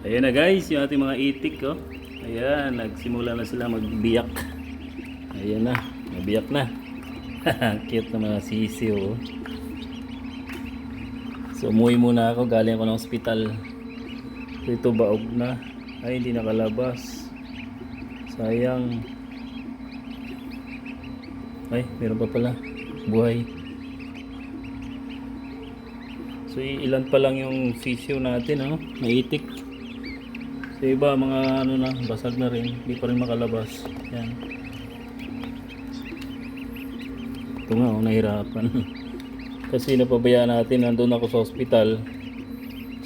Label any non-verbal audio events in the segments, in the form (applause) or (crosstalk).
Ayan na guys, yung ating mga itik oh. Ayan, nagsimula na sila magbiyak. Ayan na, nabiyak na. (laughs) Cute na mga sisiw oh. So umuwi muna ako, galing ako ng ospital. So, ito baog na. Ay, hindi nakalabas. Sayang. Ay, meron pa pala. Buhay. So ilan pa lang yung sisiw natin, oh. Naitik. So iba, mga ano na, basag na rin. Hindi pa rin makalabas. Yan. Ito nga, oh, nahirapan. (laughs) Kasi napabayaan natin, nandun ako sa ospital.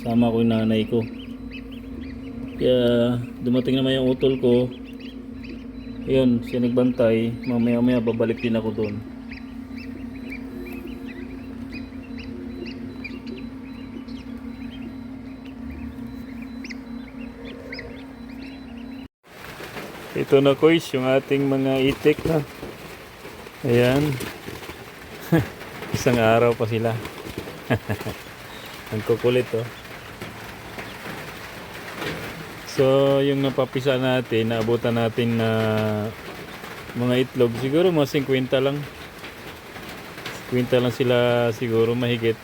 Sama ko yung nanay ko. Kaya dumating naman yung utol ko. Ayun, siya nagbantay. Mamaya maya babalik din ako doon. Ito na kois, yung ating mga itik na. Ayan. (laughs) Isang araw pa sila. (laughs) Ang kukulit oh. So, yung napapisa natin, naabutan natin na mga itlog, siguro mga 50 lang. 50 lang sila siguro mahigit.